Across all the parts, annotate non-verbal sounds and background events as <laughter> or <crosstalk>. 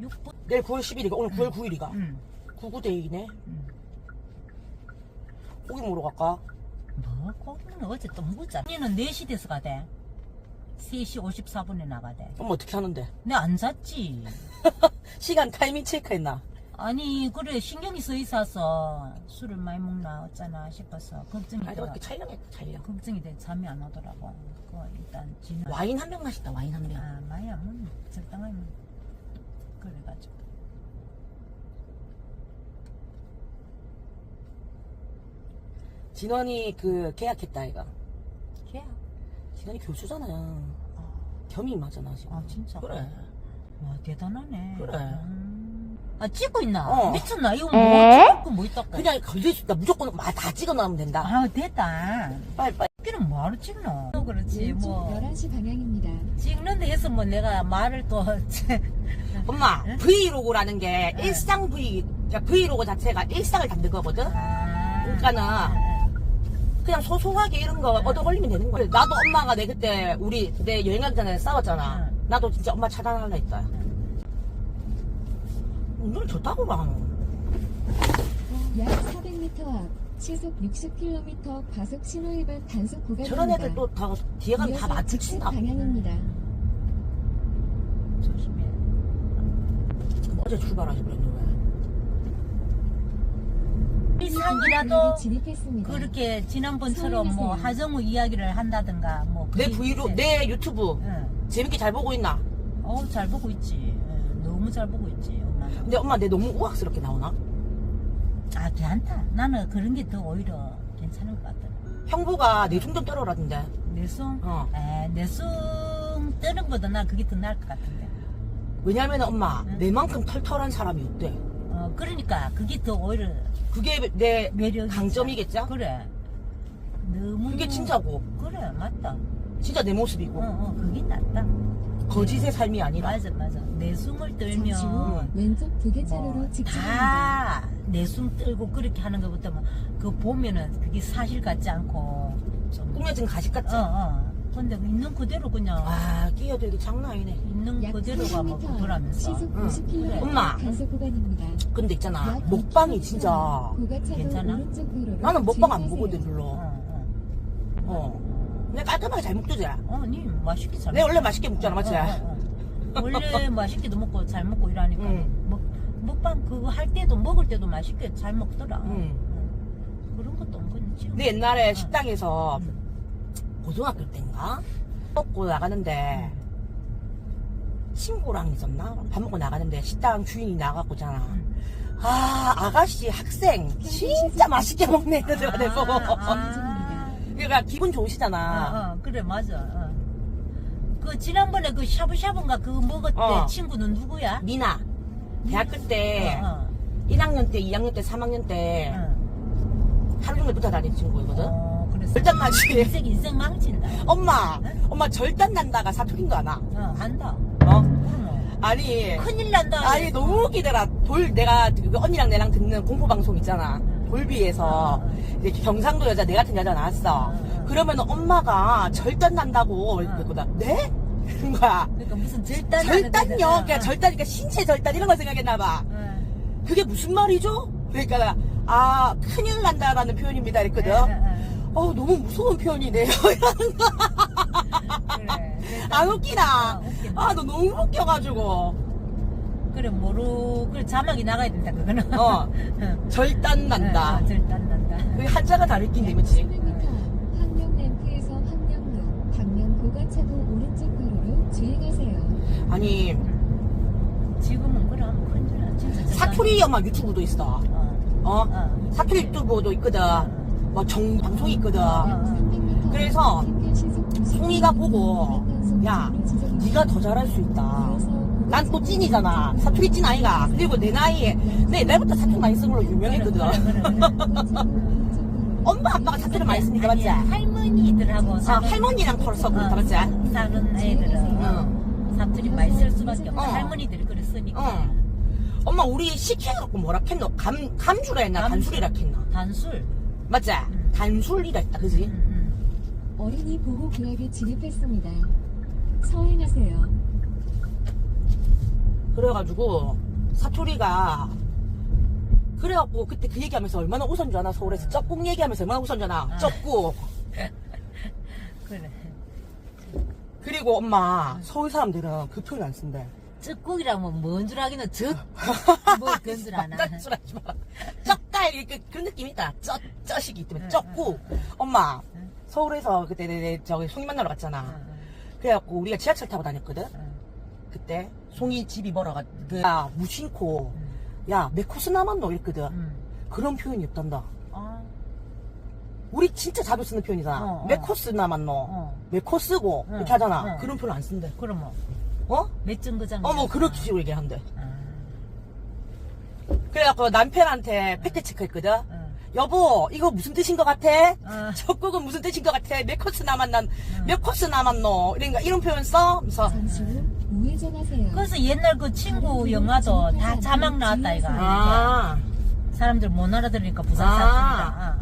6분? 내일 9월 10일이가 오늘 9월 9일이가 응. 99데이네 응. 고기 먹으러 갈까? 뭐, 거기는 어제 또 묵었잖아. 언니는 4시 돼서 가대. 3시 54분에 나가대. 엄마 어떻게 하는데? 내가 안 잤지. <laughs> 시간 타이밍 체크했나? 아니, 그래, 신경이 써 있어서 술을 많이 먹나 어쩌나 싶어서 걱정이 아니 돼. 어떻게 촬영했다 촬영 걱정이 돼. 잠이 안 오더라고. 그거 일단 지나. 와인 한 병 마시다 와인 한병 아, 마야, 뭐, 적당하면. 그래가지고. 진원이 그 계약했다 아이가 걔야. 진원이 교수잖아 아, 겸임하잖아 지금 아, 진짜. 그래 와, 대단하네. 그래. 음. 아, 찍고 있나? 어. 미쳤나? 이거 뭐, 찍고 뭐 있다고? 그냥 걸려있다 무조건 마- 다 찍어놓으면 된다 아, 됐다. 빨리 빨리 찍기는 뭐하러 찍노? 또 그렇지, 왼쪽 뭐. 11시 방향입니다. 찍는데 해서 뭐 내가 말을 또. <laughs> 엄마 응? 브이로그라는 게 응. 일상 브이 그러니까 브이로그 자체가 일상을 담는 거거든 아. 그러니까는 그냥 소소하게 이런 거 얻어 걸리면 되는 거야 나도 엄마가 내 그때 우리 내 여행 가기 전에 싸웠잖아 응. 나도 진짜 엄마 차단할라 했다 운전을 좋다고 막약 400m 앞 시속 60km 과속 신호 위반 단속 구간입니다. 저런 애들 또 다 뒤에 가면 다 이어서 좌측 방향입니다. 조심해. 어제 왜 이상이라도 구역에 진입했습니다. 그렇게 지난번처럼 뭐. 하정우 이야기를 한다든가 뭐. 내 그게 브이로그 있지. 내 유튜브 응. 재밌게 잘 보고 있나? 어우, 잘 보고 있지. 응, 너무 잘 보고 있지, 엄마는. 근데 엄마 내 너무 우악스럽게 나오나? 아, 괜찮다. 나는 그런 게 더 오히려 괜찮은 것 같더라. 형부가 내중좀 떨어라던데 내숭? 어. 에, 내숭 뜨는 것보다 난 그게 더 나을 것 같은데. 왜냐면 엄마 응. 내만큼 털털한 사람이 없대 어, 그러니까 그게 더 오히려 그게 내 매력이 강점이겠죠? 그래. 너무. 그게 진짜고 그래, 맞다. 진짜 내 모습이고 어, 어, 그게 낫다. 거짓의 삶이 아니라 맞아, 맞아. 내숭을 잠시 후 떨면. 왼쪽 두개차로로 뭐, 직진합니다. 다 내숭 떨고 그렇게 하는 것보다 뭐, 그거 보면은 그게 사실 같지 않고. 좀. 꾸며진 가식 같지? 어, 어. 근데 있는 그대로 그냥. 아 끼어들기 장난 아니네 있는 약 그대로가 뭐 300m 그거라면서. 시속 응. 90km 엄마. 단속 구간입니다. 근데 있잖아 약 먹방이 2km 진짜 괜찮아? 고가차도 오른쪽 도로로 나는 먹방 안. 보거든 별로 어, 어. 어 내가 깔끔하게 잘 먹지 어, 니 맛있게 잘 내가 먹- 원래 맛있게 먹잖아 맞지? 어, 어, 어. 원래 <laughs> 맛있게도 먹고 잘 먹고 이러니까 응. 먹, 먹방 그거 할 때도 먹을 때도 맛있게 잘 먹더라. 응. 응. 그런 것도 은근 지금. 근데 옛날에 식당에서 응. 고등학교 때인가 먹고 나가는데 친구랑 있었나? 밥 먹고 나가는데 식당 주인이 나가고잖아. 응. 아 아가씨 학생 진짜 맛있게 먹네 이러더라 내가 아, 그러니까 기분 아, 좋으시잖아. 어, 그래 맞아. 어. 그 지난번에 그 샤브샤브인가 그거 때 어. 친구는 누구야? 미나 대학교 때 어, 1학년 때, 2학년 때, 3학년 때 어. 하루 종일 붙어 다니는 친구이거든. 어, 그랬어. 절단 맞지? 인생 인생 망친다. 엄마, 엄마 절단 난다가 사투리인 거 아나? 어, 한다. 어? 그럼 아니, 큰일 난다. 아니 너무 웃기더라. 돌 내가 그 언니랑 내랑 듣는 공포 방송 있잖아. 돌비에서 이제 경상도 여자 내 같은 여자 나왔어. 그러면 엄마가 절단 난다고 그랬거든. 네? 그런 거야. 그러니까 무슨 절단 절단요. 그러니까 절단, 그러니까 신체 절단 이런 걸 생각했나 봐. 어. 그게 무슨 말이죠? 그러니까 아 큰일 난다라는 표현입니다. 이랬거든. 어 너무 무서운 표현이네요. 이러는 거. 그래. 안 웃기나? 아 너 너무 웃겨가지고. 그래 모르 그래 자막이 나가야 된다 그거는. 어 <laughs> 어. 절단 난다. 어, 절단 난다. 그 한자가 다를 낀데 그치? 700m 황령램프에서 황령로 방면 고가차도 오른쪽 도로로 주행하세요. 아니 지금은 그래. 진짜 절단. 사투리 엄마 유튜브도 있어. 어. 어? 어. 사투리 유튜브도 있거든. 뭐 정 방송이 있거든. 어. 약 300m 그래서 평균 시속 90km 송이가 보고, 야. 네가 더 잘할 수 있다. 난 또 찐이잖아. 사투리 찐 아이가. 그리고 내 나이에 내 옛날부터 사투리 많이 쓴 걸로 유명했거든. <laughs> 엄마 아빠가 사투리 많이 쓰니까 맞지? 할머니들하고 아, 사는- 할머니랑 그렇다 어, 맞지? 사는 애들은 응. 사투리 많이 쓸 수밖에 없어. 어. 할머니들이 그래 쓰니까. 응. 엄마 우리 식혜갖고 뭐라 했노? 감 감주라 했나? 감주. 단술이라 했나? 단술. 맞지? 응. 단술이라 했다 그지? 응, 응. 어린이 보호 구역에 진입했습니다. 서행하세요. 그래가지고 사투리가 그래갖고 그때 그 얘기하면서 얼마나 웃었는 줄 아나 서울에서 쩍국 얘기하면서 얼마나 웃었는 줄 아나 아. 쩍국 <laughs> 그래. 그리고 엄마 서울 사람들은 그 표현 안 쓴대 쩍국이라면 뭔줄 알기는 적? <laughs> 뭐 그런 줄 아나. 딴줄 알지 마 쩍갈 이렇게 그런 느낌이 있다 쩌, 쩌식이 때문에 쩍국 응. 엄마 응. 서울에서 그때 내, 내 저기 송이 만나러 갔잖아 응, 그래갖고 우리가 지하철 타고 다녔거든 응, 그때 송이 집이 멀어가 그, 야 무심코 응, 야몇 코스 남았노 이랬거든 응. 그런 표현이 없단다 아, 우리 진짜 자주 쓰는 표현이잖아 어, 몇 어. 코스 남았노 어. 몇 코스고 응, 이렇게 하잖아 응. 그런 표현 안 쓴대 그럼 뭐, 어? 몇 정거장? 어머 그렇게 식으로 얘기한대 아, 그래갖고 남편한테 팩트 체크했거든 응. 여보 이거 무슨 뜻인 것 같아? 어. 적국은 무슨 뜻인 것 같아? 몇 코스 남았난 몇 코스 남았노? 이러니까 이런 표현 써? 그래서. 그래서 옛날 그 친구 영화도 다 자막 나왔다 이거. 아 사람들 못 알아들으니까 부산 아. 사투리다.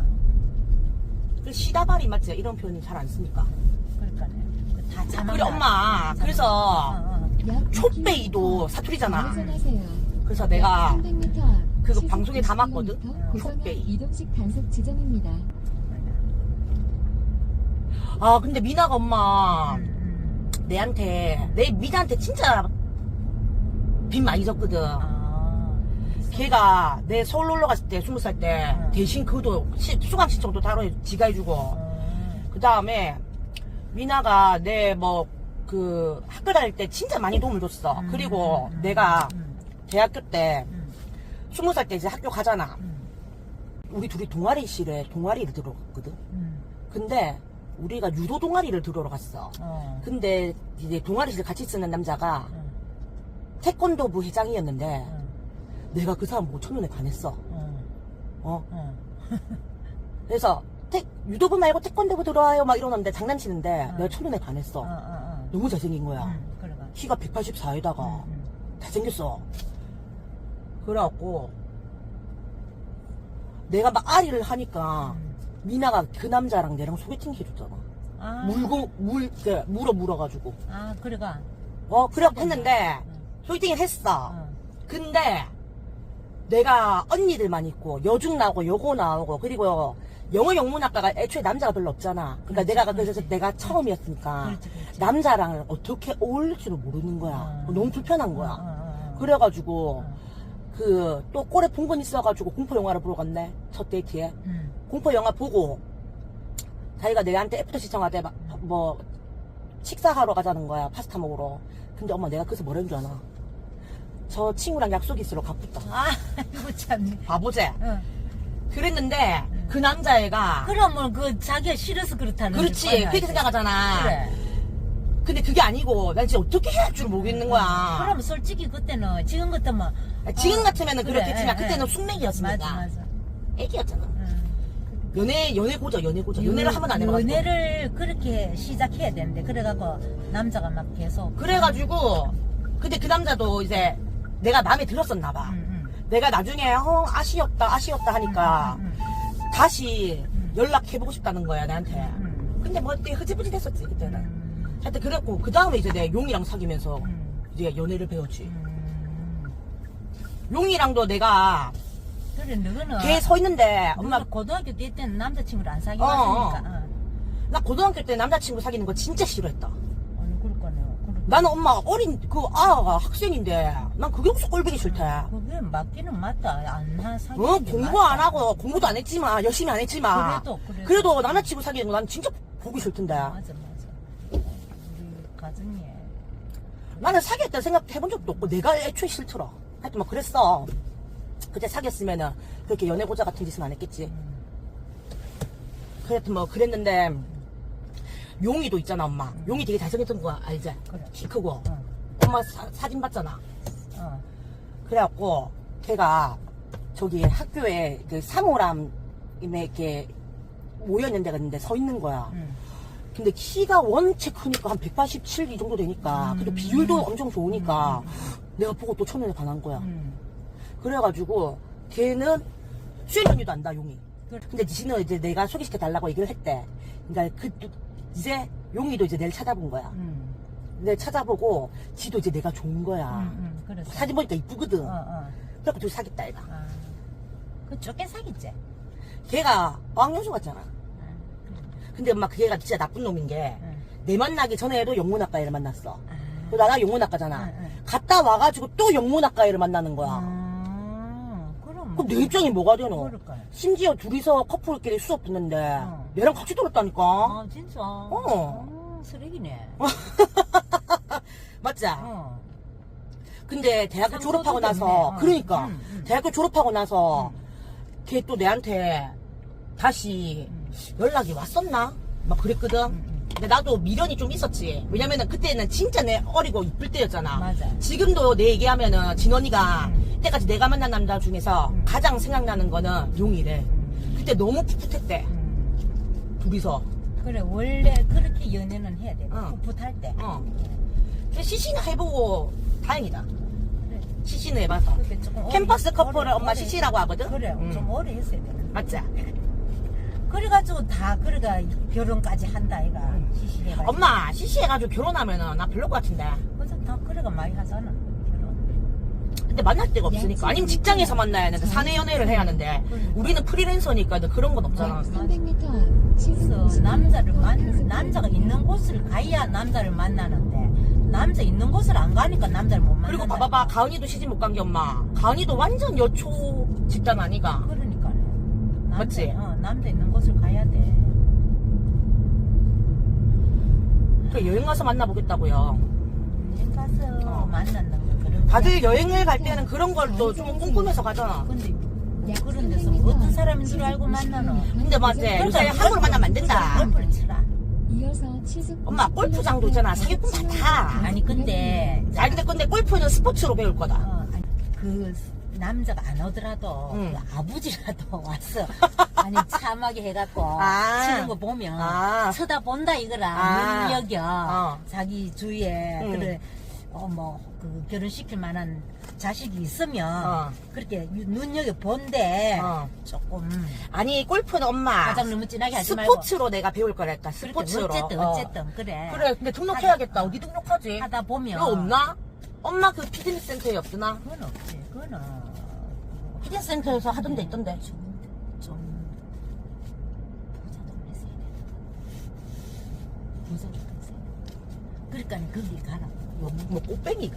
그 시다발이 맞지? 이런 표현 잘안 쓰니까 그러니까 다 자막. 나왔다. 엄마 그래서 어, 어. 약 촛배이도 2km 사투리잖아. 그래서 내가 300m 앞 그거 방송에 60km 담았거든? 촛배이. 이동식 단속 지점입니다. 아 근데 미나가 엄마. 내한테 내 미나한테 진짜 빚 많이 졌거든 아, 걔가 내 서울 놀러 갔을 때 스무 살 때 응. 대신 그도 시- 수강 신청도 따로 지가 해주고 어. 그 다음에 미나가 내 뭐 그 학교 다닐 때 진짜 많이 도움을 줬어 음, 그리고 음, 내가 음, 대학교 때 음, 스무 살 때 이제 학교 가잖아 음, 우리 둘이 동아리실에 동아리를 들어갔거든 음. 근데 우리가 유도 동아리를 들어러 갔어 어. 근데 이제 동아리실 같이 쓰는 남자가 응, 태권도부 회장이었는데 응, 내가 그 사람 보고 첫눈에 반했어 응, 어 응. <laughs> 그래서 태, 유도부 말고 태권도부 들어와요 막 이러는데 장난치는데 응. 내가 첫눈에 반했어 어, 어, 어. 너무 잘생긴 거야 응, 그래가. 키가 184에다가 응, 응. 잘생겼어 그래갖고 내가 막 아리를 하니까 응. 미나가 그 남자랑 내랑 소개팅 해줬잖아 아, 물고 물 그, 물어 물어가지고 아, 그래가. 어 그래 했는데 응, 소개팅을 했어 응. 근데 내가 언니들만 있고 여중 나오고 여고 나오고 그리고 영어 영문학과가 애초에 남자가 별로 없잖아. 그러니까 그렇지, 내가 그래서 그렇지. 내가 처음이었으니까 그렇지, 그렇지. 남자랑 어떻게 어울릴 줄을 모르는 거야. 어. 너무 불편한 거야. 어, 어, 어. 그래가지고 어. 그 또 꼴에 본건 있어가지고 공포 영화를 보러 갔네. 첫 데이트에 응. 공포 영화 보고 자기가 내한테 애프터 시청하대 막 뭐 식사하러 가자는 거야 파스타 먹으러. 근데 엄마 내가 그래서 뭐라는 줄 아나? 저 친구랑 약속 있으러 가쁘다. 아, <laughs> 이거 참. 바보지? 응. 그랬는데 그 남자애가 그러면 그 자기가 싫어서 그렇다는 그렇지 거야, 그렇게 이제. 생각하잖아 그래. 근데 그게 아니고 난 진짜 어떻게 해야 할 줄 모르겠는 거야 그럼 솔직히 그때는 지금 같으면 지금 어, 같으면은 그래, 그렇겠지만 예, 그때는 예. 숙맥이었으니까 맞아 맞아. 애기였잖아 응. 연애 연애 고자 연애 고자 연애를 한 번 안 해봐가지고 연애를 그렇게 시작해야 되는데 그래갖고 남자가 막 계속 그래가지고 근데 그 남자도 이제 내가 마음에 들었었나 봐 응, 응. 내가 나중에 어 아쉬웠다 아쉬웠다 하니까 응, 다시 음. 연락해보고 싶다는 거야 나한테 응, 근데 뭐 그때 흐지부지 됐었지 응. 그때는 응, 하여튼 그랬고 그 다음에 이제 내가 용이랑 사귀면서 응, 이제 연애를 배웠지. 응. 용이랑도 내가 그래 너는 걔 서 있는데 엄마 고등학교 때 때는 남자친구를 안 사귀어 어, 왔으니까. 어. 나 고등학교 때 남자친구 사귀는 거 진짜 싫어했다. 아니 그럴 거네. 그럴 나는 엄마 어린 그 아가 학생인데 난 그게 무슨 꼴보기 싫다 그게 맞기는 맞다. 안한 사귀는 어게 공부 맞다. 안 하고 공부도 안 했지만 열심히 안 했지만 그래도 그래도, 그래도 남자친구 사귀는 거 난 진짜 보기 싫던데. 맞아 맞아 가정이 나는 사귀었다 생각 해본 적도 없고 내가 애초에 싫더라 하여튼 뭐 그랬어 그때 사귀었으면은 그렇게 연애고자 같은 짓은 안 했겠지 음. 그랬든 뭐 그랬는데 용이도 있잖아 엄마 용이 되게 잘생겼던 거 알지? 그래. 키 크고 어, 엄마 사, 사진 봤잖아 어. 그래갖고 걔가 저기 학교에 그 사모람에 이렇게 모여있는 데가 있는데 서 있는 거야 응. 근데 키가 원체 크니까 한 187이 정도 되니까 그리고 음. 비율도 엄청 좋으니까 내가 보고 또 첫눈에 반한 거야 응. 그래가지고 걔는 언니도 안다 용이. 근데 지는 이제 내가 소개시켜 달라고 얘기를 했대 그러니까 그 이제 용이도 이제 내를 찾아본 거야 응. 내 찾아보고 지도 이제 내가 좋은 거야. 응, 응, 그래서. 사진 보니까 이쁘거든. 어, 어. 그래갖고 둘이 사귀었다 이가. 아. 그 쫓게 사겠지. 걔가 어학연수 같잖아. 응. 근데 엄마 그 애가 진짜 나쁜 놈인 게내 응. 만나기 전에도 영문학과 애를 만났어. 아. 그 나나 영문학과잖아. 응, 응. 갔다 와가지고 또 영문학과 애를 만나는 거야. 아, 그럼. 그럼 내 입장이 뭐가 되노? 그럴까? 심지어 둘이서 커플끼리 수업 듣는데 어. 얘랑 같이 들었다니까. 아, 진짜? 어. 어, 쓰레기네. <laughs> 맞지? 어. 근데 대학교 상도도 졸업하고 됐네. 나서 어. 그러니까 응, 응. 대학교 졸업하고 나서 응. 걔또 내한테 다시 응. 연락이 왔었나? 막 그랬거든. 응, 응. 근데 나도 미련이 좀 있었지. 왜냐면은 그때는 진짜 내 어리고 이쁠 때였잖아. 맞아. 지금도 내 얘기하면은 진원이가 응. 이때까지 내가 만난 남자 중에서 응. 가장 생각나는 거는 용이래. 음, 그때 너무 풋풋했대. 음. 둘이서. 그래, 원래 그렇게 연애는 해야 돼. 어. 풋풋할 때. 어. 그래서 시시는 해보고 다행이다. 그래. 시시는 해봐서. 그렇게 조금 캠퍼스 커플을 엄마 시시라고 하거든? 그래, 응. 좀 오래 했어야 돼. 맞지? 그래가지고 다, 그래가 결혼까지 한다, 이가. 응. 시시해가지고. 엄마 시시해가지고 결혼하면은 나 별로 것 같은데. 그래서 다 그래가 많이 하잖아. 결혼. 근데 만날 데가 없으니까. 아니면 직장에서 만나야 하는데 사내 연애를 해야 하는데. 우리는 프리랜서니까 그런 건 없잖아. 약 300m 앞 시속 그래서 60km 남자를 만, 남자가 있는 곳을 가야 남자를 만나는데, 남자 있는 곳을 안 가니까 남자를 못 만난다. 그리고 봐봐봐 가은이도 시집 못 간 게 엄마. 가은이도 완전 여초 집단 아니가. 그러니까. 남자, 맞지? 어, 남자 있는 곳을 가야 돼. 그 여행 가서 만나보겠다고요. 여행 가서 어. 만난다는 거 그런 거. 다들 여행을 갈 때는 그런 걸 또좀 꿈꾸면서 가잖아. 근데 뭐 그런 데서 어떤 사람인 줄 알고 만나노? 근데 맞지? 요새 함부로 만나면 안 된다. 골프를 치라. 엄마, 90km 골프장도 있잖아. 사기꾼 많다. 아니 근데 아니 근데, 근데 골프는 스포츠로 배울 거다. 어, 아니, 그 남자가 안 오더라도 응. 그 아버지라도 <laughs> 왔어. <laughs> 아니 참하게 해갖고 아. 치는 거 보면 아. 쳐다본다 이거라 아. 눈여겨 어. 자기 주위에 응. 그래 어뭐그 결혼시킬 만한 자식이 있으면 어. 그렇게 유- 눈여겨 본데 어. 조금 아니 골프는 엄마 가장 너무 진하게 하지 말고 스포츠로 내가 배울 거랄까 그렇게 스포츠로. 어쨌든 어. 어쨌든 그래 그래 근데 등록해야겠다. 어디 등록하지? 하다 보면 이거 없나? 엄마 그 피트니스 센터에 없으나? 그건 없지 그거는 피트니스 센터에서 하던 데 있던데. 그러니까 거기 가라. 뭐, 뭐 꽃뱅이가.